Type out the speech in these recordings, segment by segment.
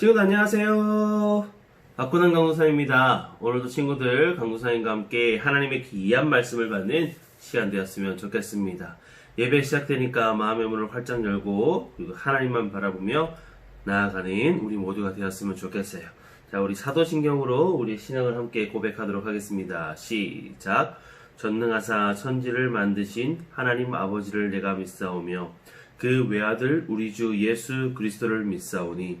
친구들 안녕하세요. 박구난 강구사입니다. 오늘도 친구들 강구사님과 함께 하나님의 귀한 말씀을 받는 시간 되었으면 좋겠습니다. 예배 시작되니까 마음의 문을 활짝 열고 그리고 하나님만 바라보며 나아가는 우리 모두가 되었으면 좋겠어요. 자, 우리 사도신경으로 우리 신앙을 함께 고백하도록 하겠습니다. 시작. 전능하사 천지를 만드신 하나님 아버지를 내가 믿사오며 그 외아들 우리 주 예수 그리스도를 믿사오니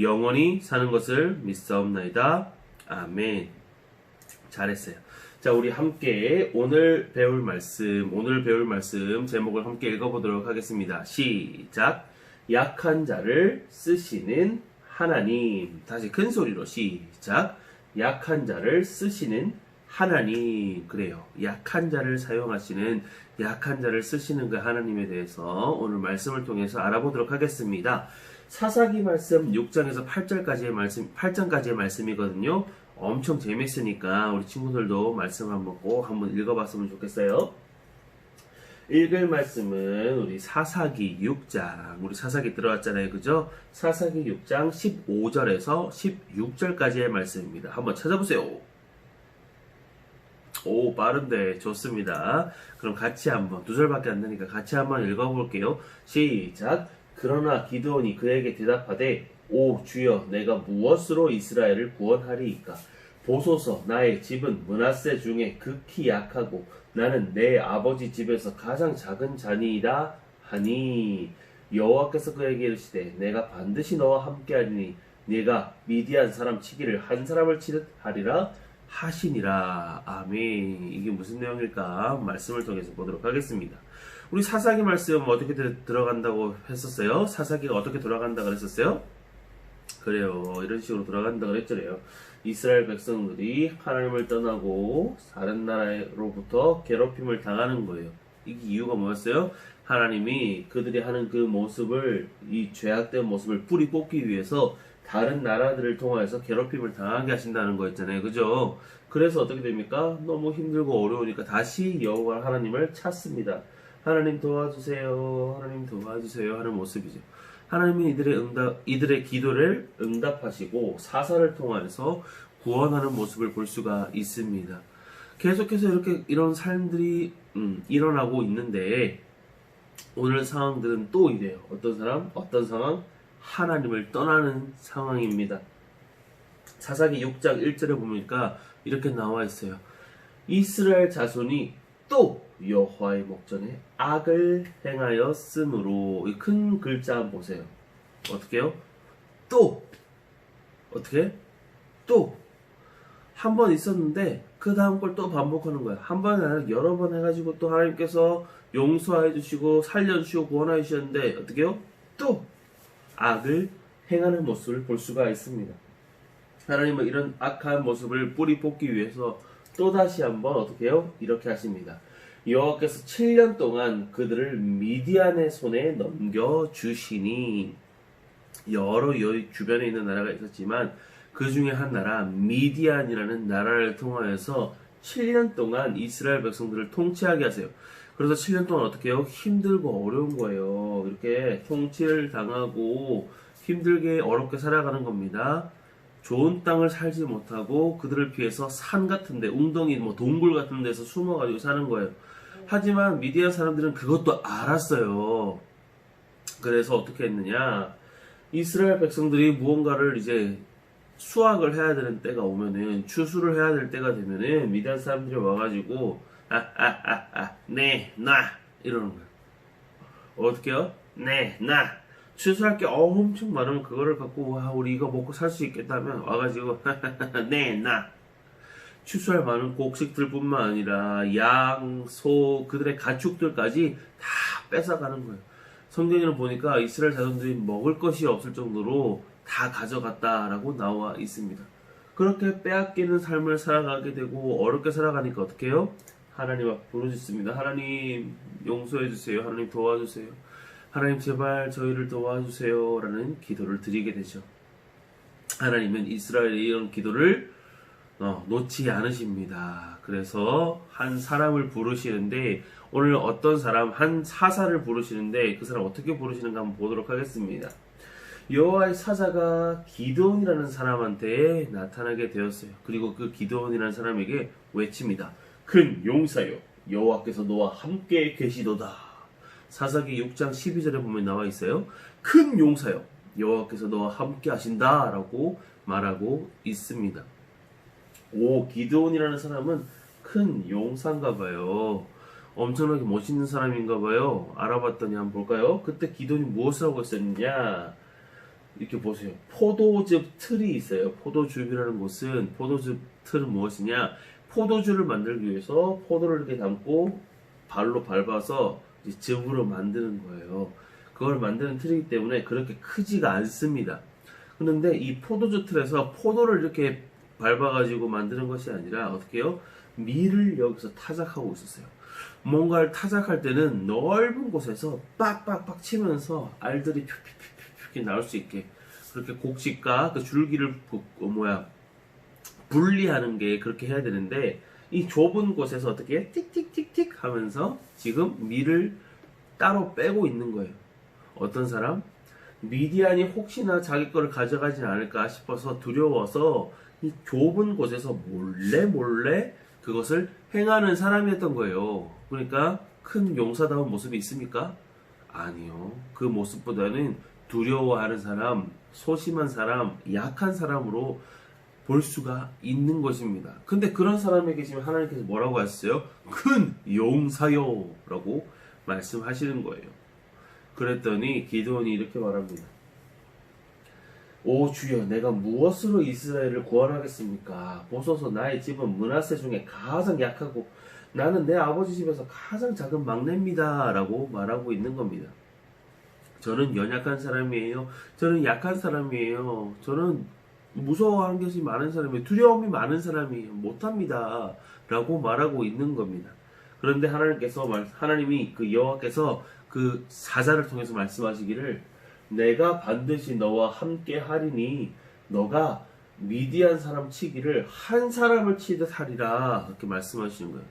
영원히 사는 것을 믿사옵나이다. 아멘. 잘했어요. 자, 우리 함께 오늘 배울 말씀, 오늘 배울 말씀 제목을 함께 읽어보도록 하겠습니다. 시작. 약한 자를 쓰시는 하나님. 다시 큰 소리로 시작. 약한 자를 쓰시는 하나님. 그래요. 약한 자를 사용하시는, 약한 자를 쓰시는 그 하나님에 대해서 오늘 말씀을 통해서 알아보도록 하겠습니다. 사사기 말씀 6장에서 8절까지의 말씀, 8장까지의 말씀이거든요. 엄청 재밌으니까 우리 친구들도 말씀 한번 꼭 한번 읽어봤으면 좋겠어요. 읽을 말씀은 우리 사사기 6장, 우리 사사기 들어왔잖아요. 그죠? 사사기 6장 15절에서 16절까지의 말씀입니다. 한번 찾아보세요. 오, 빠른데 좋습니다. 그럼 같이 한번, 두 절밖에 안 되니까 같이 한번 읽어볼게요. 시작. 그러나 기드온이 그에게 대답하되 오 주여 내가 무엇으로 이스라엘을 구원하리이까? 보소서 나의 집은 문하세 중에 극히 약하고 나는 내 아버지 집에서 가장 작은 자니이다 하니 여호와께서 그에게 이르시되 내가 반드시 너와 함께하리니 네가 미디안 사람 치기를 한 사람을 치듯 하리라 하시니라. 아멘. 이게 무슨 내용일까? 말씀을 통해서 보도록 하겠습니다 우리 사사기 말씀 어떻게 들- 들어간다고 했었어요? 사사기가 어떻게 돌아간다 그랬었어요? 그래요. 이런 식으로 돌아간다 그랬잖아요. 이스라엘 백성들이 하나님을 떠나고 다른 나라로부터 괴롭힘을 당하는 거예요. 이게 이유가 뭐였어요? 하나님이 그들이 하는 그 모습을 이 죄악된 모습을 뿌리 뽑기 위해서 다른 나라들을 통하여서 괴롭힘을 당하게 하신다는 거였잖아요. 그죠? 그래서 어떻게 됩니까? 너무 힘들고 어려우니까 다시 여호와 하나님을 찾습니다. 하나님 도와주세요. 하나님 도와주세요. 하는 모습이죠. 하나님이 이들의 응답, 이들의 기도를 응답하시고 사사를 통해서 구원하는 모습을 볼 수가 있습니다. 계속해서 이렇게 이런 삶들이 음, 일어나고 있는데 오늘 상황들은 또 이래요. 어떤 사람, 어떤 상황? 하나님을 떠나는 상황입니다. 사사기 6장 1절에 보니까 이렇게 나와 있어요. 이스라엘 자손이 또 여호와의 목전에 악을 행하였으므로 이 큰 글자 보세요. 어떻게요? 또 어떻게? 또 한 번 있었는데 그 다음 걸 또 반복하는 거야. 한 번이 아니라 여러 번 해가지고 또 하나님께서 용서해 주시고 살려주시고 구원해 주셨는데 어떻게요? 또 악을 행하는 모습을 볼 수가 있습니다. 하나님은 이런 악한 모습을 뿌리 뽑기 위해서 또다시 한번 어떻게 해요? 이렇게 하십니다. 여호와께서 7년 동안 그들을 미디안의 손에 넘겨 주시니 여러 여 주변에 있는 나라가 있었지만 그 중에 한 나라 미디안이라는 나라를 통하여서 7년 동안 이스라엘 백성들을 통치하게 하세요. 그래서 7년 동안 어떻게 해요? 힘들고 어려운 거예요. 이렇게 통치를 당하고 힘들게 어렵게 살아가는 겁니다. 좋은 땅을 살지 못하고 그들을 피해서 산 같은데 웅덩이 뭐 동굴 같은 데서 숨어가지고 사는 거예요. 하지만 미디안 사람들은 그것도 알았어요. 그래서 어떻게 했느냐? 이스라엘 백성들이 무언가를 이제 수확을 해야 되는 때가 오면은 추수를 해야 될 때가 되면은 미디안 사람들이 와가지고 아아아아네나 이러는 거예요. 어떻게요? 네, 나 추수할 게 엄청 많으면 그거를 갖고 와 우리 이거 먹고 살 수 있겠다면 와가지고 네, 나 추수할 많은 곡식들뿐만 아니라 양, 소, 그들의 가축들까지 다 뺏어가는 거예요. 성경에는 보니까 이스라엘 자손들이 먹을 것이 없을 정도로 다 가져갔다라고 나와 있습니다. 그렇게 빼앗기는 삶을 살아가게 되고 어렵게 살아가니까 어떻게 해요? 하나님 앞 부르짖습니다. 하나님 용서해 주세요. 하나님 도와주세요. 하나님 제발 저희를 도와주세요. 라는 기도를 드리게 되죠. 하나님은 이스라엘의 이런 기도를 어, 놓지 않으십니다. 그래서 한 사람을 부르시는데 오늘 어떤 사람 한 사사를 부르시는데 그 사람 어떻게 부르시는가 한번 보도록 하겠습니다. 여호와의 사자가 기도원이라는 사람한테 나타나게 되었어요. 그리고 그 기도원이라는 사람에게 외칩니다. 큰 용사여 여호와께서 너와 함께 계시도다. 사사기 6장 12절에 보면 나와 있어요. 큰 용사여 여호와께서 너와 함께 하신다라고 말하고 있습니다. 오 기드온이라는 사람은 큰 용사인가 봐요. 엄청나게 멋있는 사람인가 봐요. 알아봤더니 한번 볼까요? 그때 기드온이 무엇을 하고 있었느냐? 이렇게 보세요. 포도즙 틀이 있어요. 포도즙이라는 것은 포도즙 틀은 무엇이냐? 포도주를 만들기 위해서 포도를 이렇게 담고 발로 밟아서 즙으로 만드는 거예요. 그걸 만드는 틀이기 때문에 그렇게 크지가 않습니다. 그런데 이 포도주 틀에서 포도를 이렇게 밟아가지고 만드는 것이 아니라 어떻게 해요? 밀을 여기서 타작하고 있었어요. 뭔가를 타작할 때는 넓은 곳에서 빡빡빡 치면서 알들이 퓨퓨퓨퓨퓨 나올 수 있게 그렇게 곡식과 그 줄기를 부- 어, 뭐야 분리하는 게 그렇게 해야 되는데 이 좁은 곳에서 어떻게 틱틱틱틱 하면서 지금 밀을 따로 빼고 있는 거예요. 어떤 사람? 미디안이 혹시나 자기 거를 가져가진 않을까 싶어서 두려워서 이 좁은 곳에서 몰래 몰래 그것을 행하는 사람이었던 거예요. 그러니까 큰 용사다운 모습이 있습니까? 아니요. 그 모습보다는 두려워하는 사람, 소심한 사람, 약한 사람으로 볼 수가 있는 것입니다. 근데 그런 사람에게 지금 하나님께서 뭐라고 하셨어요? 큰 용사요! 라고 말씀하시는 거예요. 그랬더니 기드온이 이렇게 말합니다. 오 주여 내가 무엇으로 이스라엘을 구원하겠습니까? 보소서 나의 집은 문하세 중에 가장 약하고 나는 내 아버지 집에서 가장 작은 막내입니다. 라고 말하고 있는 겁니다. 저는 연약한 사람이에요. 저는 약한 사람이에요. 저는 무서워하는 것이 많은 사람이에요. 두려움이 많은 사람이에요. 못합니다. 라고 말하고 있는 겁니다. 그런데 하나님께서 말- 하나님이 그 여호와께서 그 사자를 통해서 말씀하시기를 내가 반드시 너와 함께 하리니 너가 미디안 사람 치기를 한 사람을 치듯 하리라 그렇게 말씀하시는 거예요.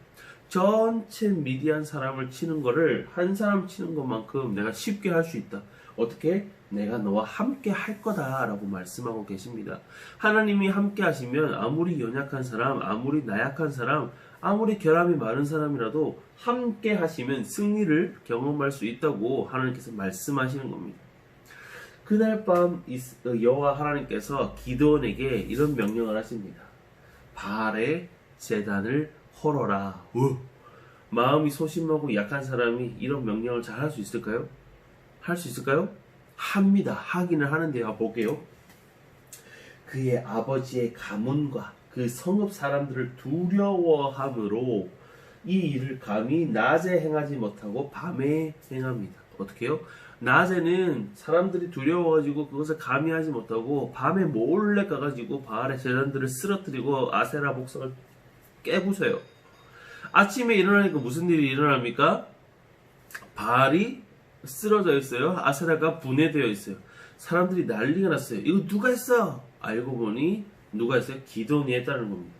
전체 미디안 사람을 치는 거를 한 사람 치는 것만큼 내가 쉽게 할 수 있다. 어떻게? 내가 너와 함께 할 거다라고 말씀하고 계십니다. 하나님이 함께 하시면 아무리 연약한 사람, 아무리 나약한 사람, 아무리 결함이 많은 사람이라도 함께 하시면 승리를 경험할 수 있다고 하나님께서 말씀하시는 겁니다. 그날 밤 어, 여호와 하나님께서 기드온에게 이런 명령을 하십니다. 발의 재단을 헐어라. 우! 마음이 소심하고 약한 사람이 이런 명령을 잘 할 수 있을까요? 할 수 있을까요? 합니다. 하기는 하는데요. 볼게요. 그의 아버지의 가문과 그 성읍 사람들을 두려워함으로 이 일을 감히 낮에 행하지 못하고 밤에 행합니다. 어떻게 해요? 낮에는 사람들이 두려워가지고 그것을 감히 하지 못하고 밤에 몰래 가가지고 바알의 재단들을 쓰러뜨리고 아세라 복성을 깨부숴요. 아침에 일어나니까 무슨 일이 일어납니까? 바알이 쓰러져 있어요. 아세라가 분해되어 있어요. 사람들이 난리가 났어요. 이거 누가 했어? 알고 보니 누가 했어요? 기돈이 했다는 겁니다.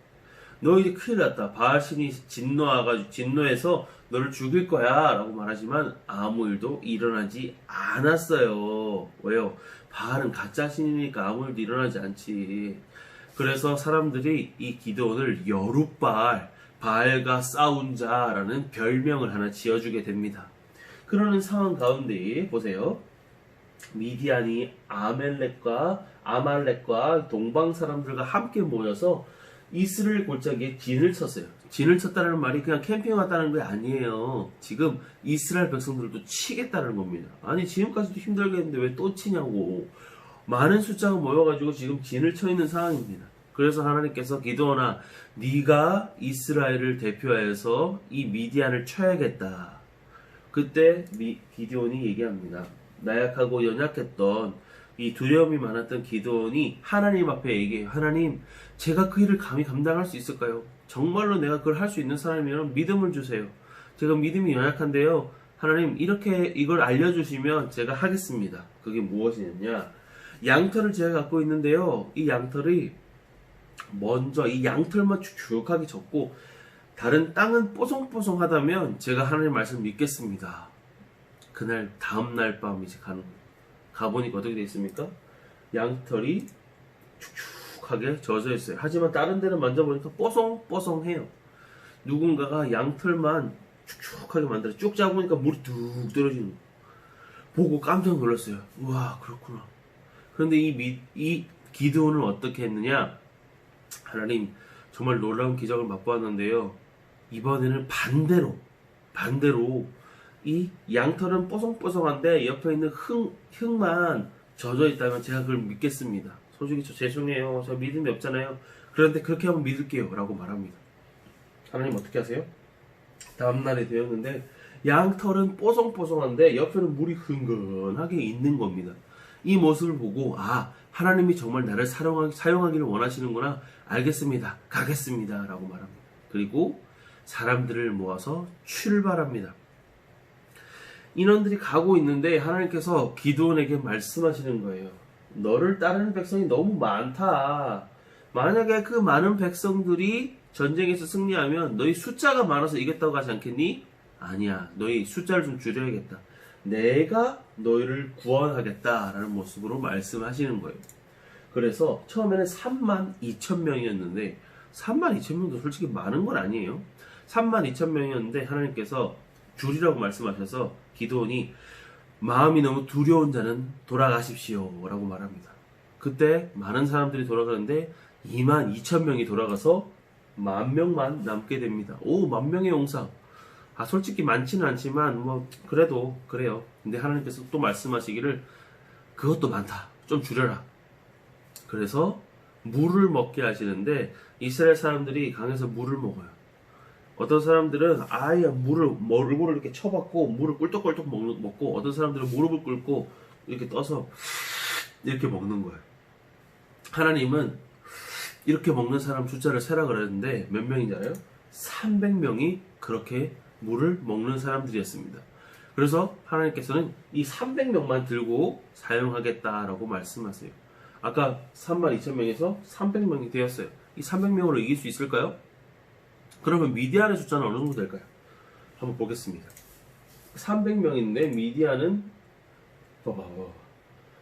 너 이제 큰일 났다. 바알 신이 진노하가지고 진노해서 너를 죽일 거야라고 말하지만 아무 일도 일어나지 않았어요. 왜요? 바알은 가짜 신이니까 아무 일도 일어나지 않지. 그래서 사람들이 이 기도원을 여룻바알, 바알과 싸운 자라는 별명을 하나 지어주게 됩니다. 그러는 상황 가운데 보세요. 미디안이 아멜렉과 아말렉과 동방 사람들과 함께 모여서 이스라엘 골짜기에 진을 쳤어요. 진을 쳤다는 말이 그냥 캠핑 왔다는 게 아니에요. 지금 이스라엘 백성들도 치겠다는 겁니다. 아니 지금까지도 힘들겠는데 왜 또 치냐고. 많은 숫자가 모여가지고 지금 진을 쳐 있는 상황입니다. 그래서 하나님께서 기도하나 네가 이스라엘을 대표하여서 이 미디안을 쳐야겠다. 그때 미, 기디온이 얘기합니다. 나약하고 연약했던 이 두려움이 많았던 기도원이 하나님 앞에 얘기해요. 하나님, 제가 그 일을 감히 감당할 수 있을까요? 정말로 내가 그걸 할 수 있는 사람이면 믿음을 주세요. 제가 믿음이 연약한데요. 하나님, 이렇게 이걸 알려주시면 제가 하겠습니다. 그게 무엇이냐? 양털을 제가 갖고 있는데요. 이 양털이 먼저 이 양털만 축축하게 졌고 다른 땅은 뽀송뽀송하다면 제가 하나님 말씀 믿겠습니다. 그날 다음날 밤 이제 가는 거예요. 가보니까 어떻게 돼 있습니까? 양털이 축축하게 젖어 있어요. 하지만 다른 데는 만져보니까 뽀송뽀송해요. 누군가가 양털만 축축하게 만들어 쭉 잡으니까 물이 뚝 떨어지는. 보고 깜짝 놀랐어요. 우와 그렇구나. 그런데 이, 미- 이 기도원은 어떻게 했느냐? 하나님 정말 놀라운 기적을 맛보았는데요. 이번에는 반대로 반대로 이 양털은 뽀송뽀송한데 옆에 있는 흙, 흙만 젖어 있다면 제가 그걸 믿겠습니다. 솔직히 저 죄송해요. 저 믿음이 없잖아요. 그런데 그렇게 하면 믿을게요. 라고 말합니다. 하나님 어떻게 하세요? 다음날이 되었는데 양털은 뽀송뽀송한데 옆에는 물이 흥건하게 있는 겁니다. 이 모습을 보고 아 하나님이 정말 나를 사용하, 사용하기를 원하시는구나 알겠습니다 가겠습니다 라고 말합니다 그리고 사람들을 모아서 출발합니다 인원들이 가고 있는데 하나님께서 기도원에게 말씀하시는 거예요 너를 따르는 백성이 너무 많다 만약에 그 많은 백성들이 전쟁에서 승리하면 너희 숫자가 많아서 이겼다고 하지 않겠니? 아니야 너희 숫자를 좀 줄여야겠다 내가 너희를 구원하겠다라는 모습으로 말씀하시는 거예요. 그래서 처음에는 3만 2천 명이었는데 3만 2천 명도 솔직히 많은 건 아니에요. 3만 2천 명이었는데 하나님께서 줄이라고 말씀하셔서 기도원이 마음이 너무 두려운 자는 돌아가십시오 라고 말합니다. 그때 많은 사람들이 돌아가는데 2만 2천 명이 돌아가서 만 명만 남게 됩니다. 오, 만 명의 용사. 아, 솔직히 많지는 않지만, 뭐, 그래도, 그래요. 근데 하나님께서 또 말씀하시기를, 그것도 많다. 좀 줄여라. 그래서, 물을 먹게 하시는데, 이스라엘 사람들이 강에서 물을 먹어요. 어떤 사람들은 아예 물을, 얼굴을 이렇게 쳐박고, 물을 꿀떡꿀떡 먹, 먹고, 어떤 사람들은 무릎을 꿇고, 이렇게 떠서, 이렇게 먹는 거예요. 하나님은, 이렇게 먹는 사람 숫자를 세라 그랬는데, 몇 명인지 알아요? 300명이 그렇게 물을 먹는 사람들이었습니다. 그래서 하나님께서는 이 300명만 들고 사용하겠다라고 말씀하세요. 아까 3만 2천 명에서 300명이 되었어요. 이 300명으로 이길 수 있을까요? 그러면 미디안의 숫자는 어느 정도 될까요? 한번 보겠습니다. 300명인데 미디안은 봐봐.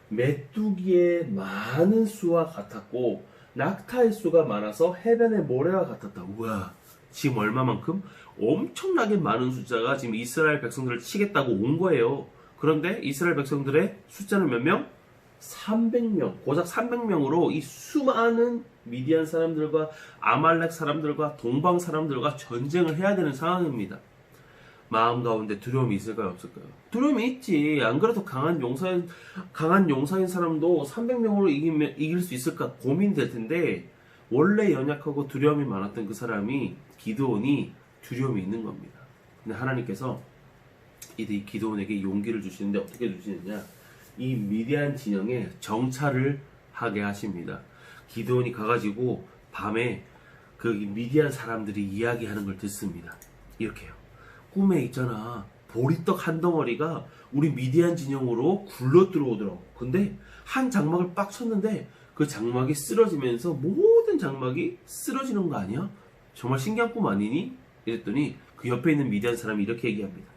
메뚜기의 많은 수와 같았고 낙타의 수가 많아서 해변의 모래와 같았다. 우와. 지금 얼마만큼? 엄청나게 많은 숫자가 지금 이스라엘 백성들을 치겠다고 온 거예요. 그런데 이스라엘 백성들의 숫자는 몇 명? 300명, 고작 300명으로 이 수많은 미디안 사람들과 아말렉 사람들과 동방 사람들과 전쟁을 해야 되는 상황입니다. 마음 가운데 두려움이 있을까요, 없을까요? 두려움이 있지. 안 그래도 강한 용사인, 강한 용사인 사람도 300명으로 이기면, 이길 수 있을까 고민될 텐데, 원래 연약하고 두려움이 많았던 그 사람이 기도원이 두려움이 있는 겁니다. 근데 하나님께서 이 기도원에게 용기를 주시는데 어떻게 주시느냐? 이 미디안 진영에 정찰을 하게 하십니다. 기도원이 가가지고 밤에 그 미디안 사람들이 이야기하는 걸 듣습니다. 이렇게요. 꿈에 있잖아. 보리떡 한 덩어리가 우리 미디안 진영으로 굴러 들어오더라고. 근데 한 장막을 빡 쳤는데 그 장막이 쓰러지면서 모든 장막이 쓰러지는 거 아니야? 정말 신기한 꿈 아니니? 이랬더니 그 옆에 있는 미디안 사람이 이렇게 얘기합니다.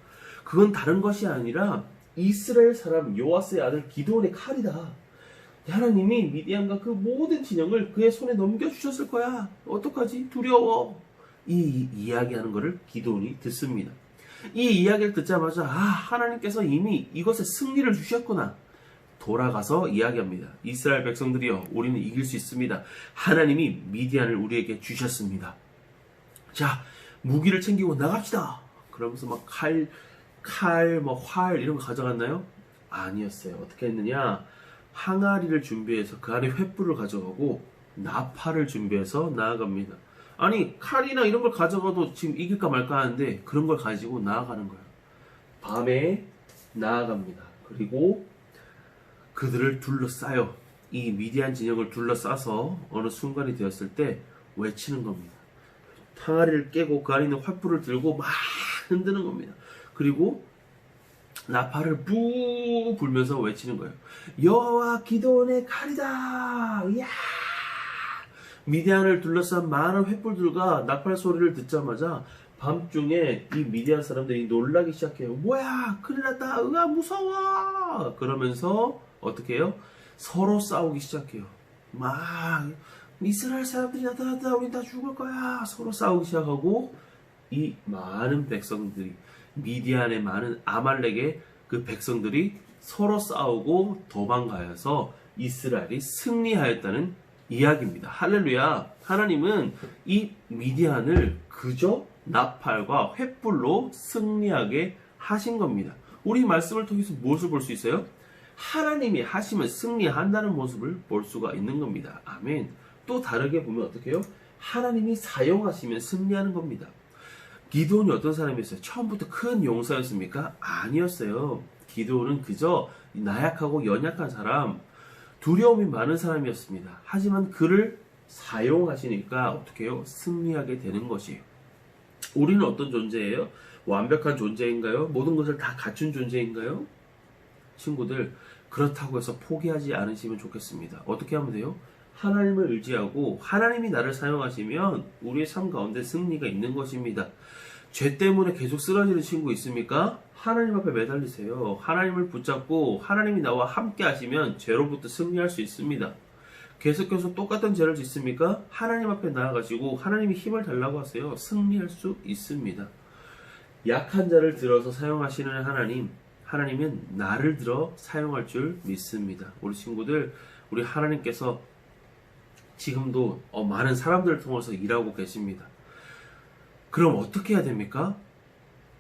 그건 다른 것이 아니라 이스라엘 사람 요아스의 아들 기도원의 칼이다. 하나님이 미디안과 그 모든 진영을 그의 손에 넘겨주셨을 거야. 어떡하지? 두려워. 이 이야기하는 것을 기도원이 듣습니다. 이 이야기를 듣자마자 아 하나님께서 이미 이것에 승리를 주셨구나. 돌아가서 이야기합니다. 이스라엘 백성들이여 우리는 이길 수 있습니다. 하나님이 미디안을 우리에게 주셨습니다. 자 무기를 챙기고 나갑시다. 그러면서 막 칼, 칼, 뭐 활 이런 거 가져갔나요? 아니었어요. 어떻게 했느냐? 항아리를 준비해서 그 안에 횃불을 가져가고 나팔을 준비해서 나아갑니다. 아니 칼이나 이런 걸 가져가도 지금 이길까 말까 하는데 그런 걸 가지고 나아가는 거예요. 밤에 나아갑니다. 그리고 그들을 둘러싸요. 이 미디안 진영을 둘러싸서 어느 순간이 되었을 때 외치는 겁니다. 항아리를 깨고 그 안에 있는 활불을 들고 막 흔드는 겁니다. 그리고 나팔을 뿌 불면서 외치는 거예요. 여호와 기도원의 칼이다. 야! 미디안을 둘러싼 많은 횃불들과 나팔 소리를 듣자마자 밤중에 이 미디안 사람들이 놀라기 시작해요. 뭐야, 큰일 났다. 으아, 무서워. 그러면서 어떻게 해요? 서로 싸우기 시작해요. 막 이스라엘 사람들이 나타났다. 우린 다 죽을 거야. 서로 싸우기 시작하고 이 많은 백성들이 미디안의 많은 아말렉의 그 백성들이 서로 싸우고 도망가여서 이스라엘이 승리하였다는 이야기입니다. 할렐루야. 하나님은 이 미디안을 그저 나팔과 횃불로 승리하게 하신 겁니다. 우리 말씀을 통해서 무엇을 볼 수 있어요? 하나님이 하시면 승리한다는 모습을 볼 수가 있는 겁니다. 아멘. 또 다르게 보면 어떻게 해요? 하나님이 사용하시면 승리하는 겁니다. 기도원이 어떤 사람이었어요? 처음부터 큰 용사였습니까? 아니었어요. 기도원은 그저 나약하고 연약한 사람, 두려움이 많은 사람이었습니다. 하지만 그를 사용하시니까 어떻게 해요? 승리하게 되는 것이에요. 우리는 어떤 존재예요? 완벽한 존재인가요? 모든 것을 다 갖춘 존재인가요? 친구들, 그렇다고 해서 포기하지 않으시면 좋겠습니다. 어떻게 하면 돼요? 하나님을 의지하고 하나님이 나를 사용하시면 우리의 삶 가운데 승리가 있는 것입니다. 죄 때문에 계속 쓰러지는 친구 있습니까? 하나님 앞에 매달리세요. 하나님을 붙잡고 하나님이 나와 함께 하시면 죄로부터 승리할 수 있습니다. 계속해서 똑같은 죄를 짓습니까? 하나님 앞에 나아가시고 하나님이 힘을 달라고 하세요. 승리할 수 있습니다. 약한 자를 들어서 사용하시는 하나님, 하나님은 나를 들어 사용할 줄 믿습니다. 우리 친구들, 우리 하나님께서 지금도 어, 많은 사람들을 통해서 일하고 계십니다. 그럼 어떻게 해야 됩니까?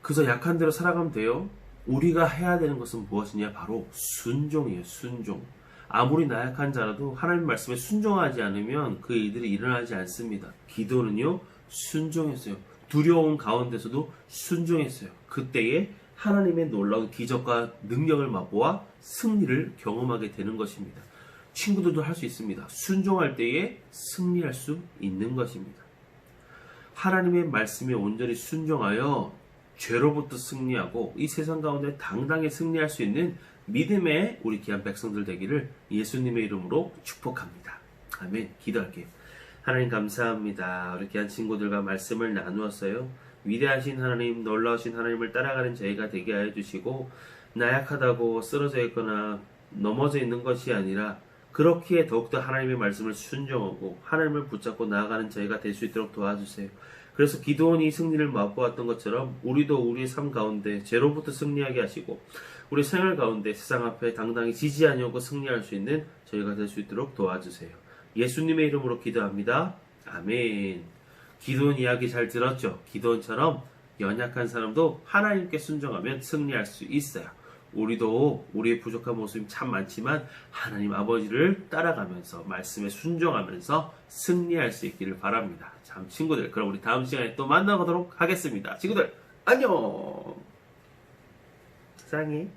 그저 약한 대로 살아가면 돼요? 우리가 해야 되는 것은 무엇이냐? 바로 순종이에요, 순종. 아무리 나약한 자라도 하나님 말씀에 순종하지 않으면 그 일들이 일어나지 않습니다. 기도는요, 순종했어요. 두려움 가운데서도 순종했어요. 그때에 하나님의 놀라운 기적과 능력을 맛보아 승리를 경험하게 되는 것입니다. 친구들도 할 수 있습니다. 순종할 때에 승리할 수 있는 것입니다. 하나님의 말씀에 온전히 순종하여 죄로부터 승리하고 이 세상 가운데 당당히 승리할 수 있는 믿음의 우리 귀한 백성들 되기를 예수님의 이름으로 축복합니다. 아멘. 기도할게요. 하나님 감사합니다. 우리 귀한 친구들과 말씀을 나누었어요. 위대하신 하나님, 놀라우신 하나님을 따라가는 저희가 되게 하여 주시고 나약하다고 쓰러져 있거나 넘어져 있는 것이 아니라 그렇기에 더욱더 하나님의 말씀을 순종하고 하나님을 붙잡고 나아가는 저희가 될 수 있도록 도와주세요. 그래서 기도원이 승리를 맛보았던 것처럼 우리도 우리의 삶 가운데 죄로부터 승리하게 하시고 우리 생활 가운데 세상 앞에 당당히 지지 아니하고 승리할 수 있는 저희가 될 수 있도록 도와주세요. 예수님의 이름으로 기도합니다. 아멘. 기도원 이야기 잘 들었죠? 기도원처럼 연약한 사람도 하나님께 순종하면 승리할 수 있어요. 우리도 우리의 부족한 모습이 참 많지만 하나님 아버지를 따라가면서 말씀에 순종하면서 승리할 수 있기를 바랍니다. 참 친구들 그럼 우리 다음 시간에 또 만나보도록 하겠습니다. 친구들 안녕. 사랑해.